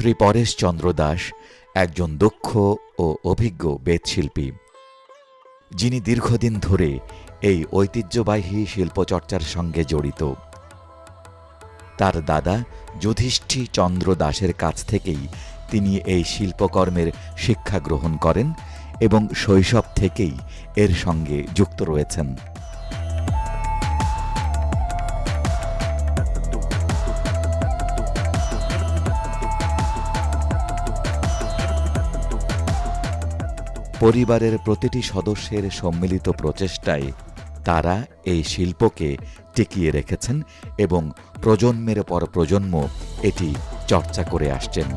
শ্রী পরেশ চন্দ্র দাস একজন দক্ষ ও অভিজ্ঞ বেদশিল্পী, যিনি দীর্ঘদিন ধরে এই ঐতিহ্যবাহী শিল্পচর্চার সঙ্গে জড়িত। তার দাদা যুধিষ্ঠি চন্দ্র দাসের কাছ থেকেই তিনি এই শিল্পকর্মের শিক্ষা গ্রহণ করেন এবং শৈশব থেকেই এর সঙ্গে যুক্ত রয়েছেন। পরিবারের প্রতিটি সদস্যের সম্মিলিত প্রচেষ্টায় তারা এই শিল্পকে টিকিয়ে রেখেছেন এবং প্রজন্মের পর প্রজন্ম এটি চর্চা করে আসছেন।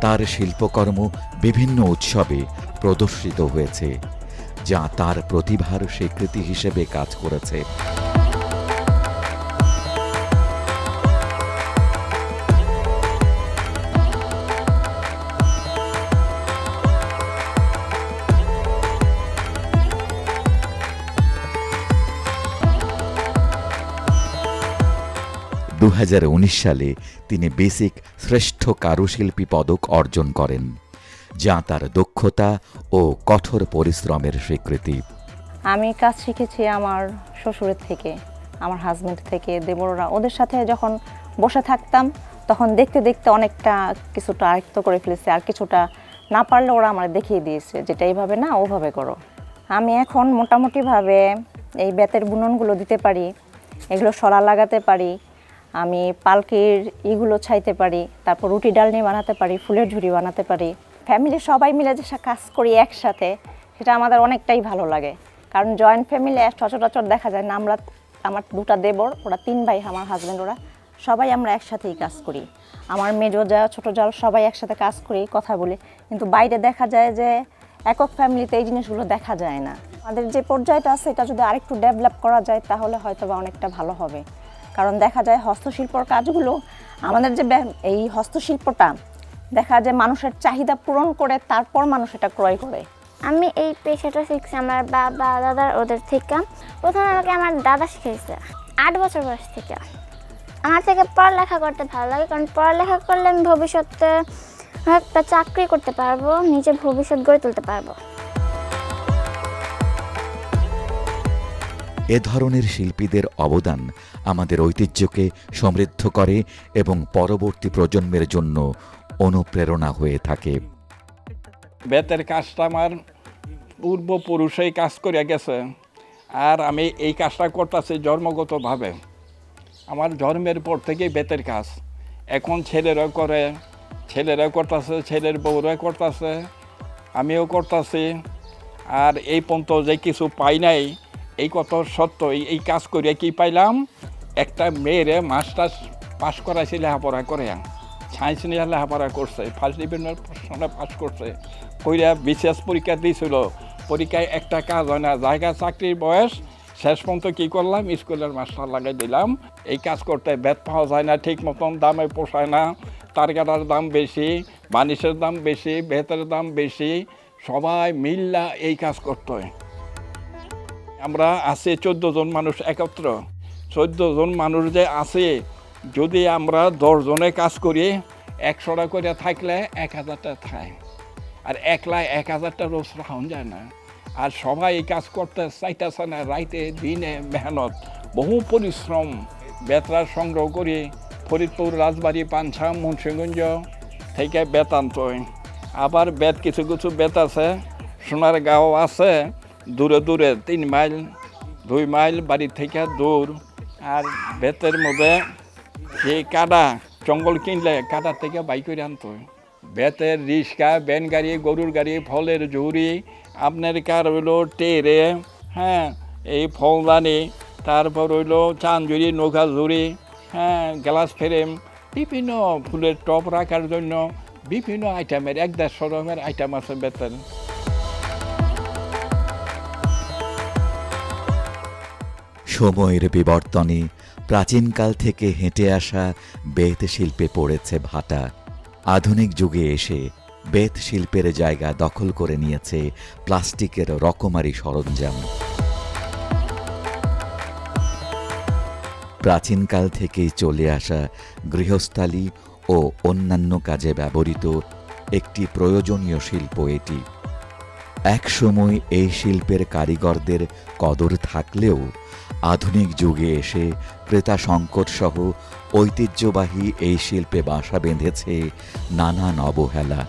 তার শিল্পকর্ম বিভিন্ন উৎসবে প্রদর্শিত হয়েছে, যা তার প্রতিভার স্বীকৃতি হিসেবে কাজ করেছে। দু হাজার উনিশ সালে তিনি বেসিক শ্রেষ্ঠ কারুশিল্পী পদক অর্জন করেন, যা তার দক্ষতা ও কঠোর পরিশ্রমের স্বীকৃতি। আমি কাজ শিখেছি আমার শ্বশুরের থেকে, আমার হাজবেন্ড থেকে, দেবররা। ওদের সাথে যখন বসে থাকতাম, তখন দেখতে দেখতে অনেকটা কিছুটা আয়ত্ত করে ফেলেছে, আর কিছুটা না পারলে ওরা আমার দেখিয়ে দিয়েছে যেটা এইভাবে না, ওভাবে করো। আমি এখন মোটামুটিভাবে এই বেতের বুননগুলো দিতে পারি, এগুলো সলা লাগাতে পারি আমি পালকির ইগুলো ছাইতে পারি, তারপর রুটি ডালনি বানাতে পারি, ফুলের ঝুড়ি বানাতে পারি। ফ্যামিলির সবাই মিলে যে কাজ করি একসাথে, সেটা আমাদের অনেকটাই ভালো লাগে। কারণ জয়েন্ট ফ্যামিলি সচরাচর দেখা যায় না, আমরা, আমার দুটা দেবর, ওরা তিন ভাই, আমার হাজব্যান্ড ওরা, সবাই আমরা একসাথেই কাজ করি। আমার মেজো যা, ছোটো জাল, সবাই একসাথে কাজ করি, কথা বলি। কিন্তু বাইরে দেখা যায় যে, একক ফ্যামিলিতে এই জিনিসগুলো দেখা যায় না। আমাদের যে পর্যায়টা আছে, এটা যদি আরেকটু ডেভেলপ করা যায়, তাহলে হয়তো বা অনেকটা ভালো হবে। কারণ দেখা যায় হস্তশিল্পর কাজগুলো আমাদের যে এই হস্তশিল্পটা, দেখা যায় মানুষের চাহিদা পূরণ করে তারপর মানুষ এটা ক্রয় করে। আমি এই পেশাটা শিখছি আমার বাবা, দাদার ওদের থেকে। প্রথমে আমাকে আমার দাদা শিখেছে আট বছর বয়স থেকে। আমার থেকে পড়ালেখা করতে ভালো লাগে, কারণ পড়ালেখা করলে আমি ভবিষ্যতে একটা চাকরি করতে পারব, নিজের ভবিষ্যৎ গড়ে তুলতে পারব। এ ধরনের শিল্পীদের অবদান আমাদের ঐতিহ্যকে সমৃদ্ধ করে এবং পরবর্তী প্রজন্মের জন্য অনুপ্রেরণা হয়ে থাকে। বেতের কাজটা আমার পূর্বপুরুষেই কাজ করে গেছে। আর আমি এই কাজটা করতেছি জন্মগতভাবে। আমার জন্মের পর থেকেই বেতের কাজ। এখন ছেলেরা করে, ছেলেরা করতেছে, ছেলের বউরা করতেছে, আমিও করতেছি। আর এই পর্যন্ত যে কিছু পাই নাই এই কত সত্য, এই- এই কাজ করে কি পাইলাম? একটা মেয়েরে মাস্টার পাশ করাইছে লেখাপড়া করে সায়েন্স নিয়ে লেখাপড়া করছে ফার্স্ট ডিভিশনের প্রশ্নটা পাস করছে। কইরা বিশেষ পরীক্ষা দিয়েছিল পরীক্ষায় একটা কাজ হয় না, জায়গা চাকরির বয়স, শেষ পর্যন্ত কী করলাম? স্কুলের মাস্টার লাগাই দিলাম। এই কাজ করতে বেত পাওয়া যায় না, ঠিক মতন দামে পোষায় না। তারকাটার দাম বেশি বানিশের দাম বেশি, বেতের দাম বেশি, সবাই মিল্লা এই কাজ করতে হয়। আমরা আছি চোদ্দ জন মানুষ একত্র। চোদ্দ জন মানুষ যে আছে, যদি আমরা দশজনে কাজ করি, একশোটা করে থাকলে এক হাজারটা থাকে আর একলা এক হাজারটা রোজ রাখুন যায় না। আর সবাই কাজ করতে চাইতেছে না, রাইতে দিনে মেহনত, বহু পরিশ্রম বেতরা সংগ্রহ করি, ফরিদপুর, রাজবাড়ি পাঞ্ছা মুন্সিগঞ্জ থেকে বেত আনতে আবার বেত কিছু কিছু বেত আছে সোনার গাঁও আছে দূরে দূরে তিন মাইল, দুই মাইল বাড়ি থেকে দূর আর বেতের মধ্যে যে কাদা, জঙ্গল কিনলে কাদা থেকে বাই করে আনতে। বেতের রিক্সা ব্যান গাড়ি, গরুর গাড়ি, ফলের ঝুড়ি, আপনার কার হইল টেরে হ্যাঁ এই ফলদানি, তারপর হইল চানঝুড়ি নৌকা ঝুড়ি হ্যাঁ গ্লাস ফ্রেম, বিভিন্ন ফুলের টপ রাখার জন্য বিভিন্ন আইটেমের, এক দেড়শো রকমের আইটেম আছে বেতের সময়ের বিবর্তনে প্রাচীনকাল থেকে হেঁটে আসা বেত শিল্পে পড়েছে ভাটা। আধুনিক যুগে এসে বেত শিল্পের জায়গা দখল করে নিয়েছে প্লাস্টিকের রকমারি সরঞ্জাম। প্রাচীনকাল থেকেই চলে আসা গৃহস্থালী ও অন্যান্য কাজে ব্যবহৃত একটি প্রয়োজনীয় শিল্প এটি। একসময় এই শিল্পের কারিগরদের কদর থাকলেও আধুনিক যুগে এসে ক্রেতা সংকট সহ ঐতিহ্যবাহী এই শিল্পে বাসা বেঁধেছে নানান অবহেলা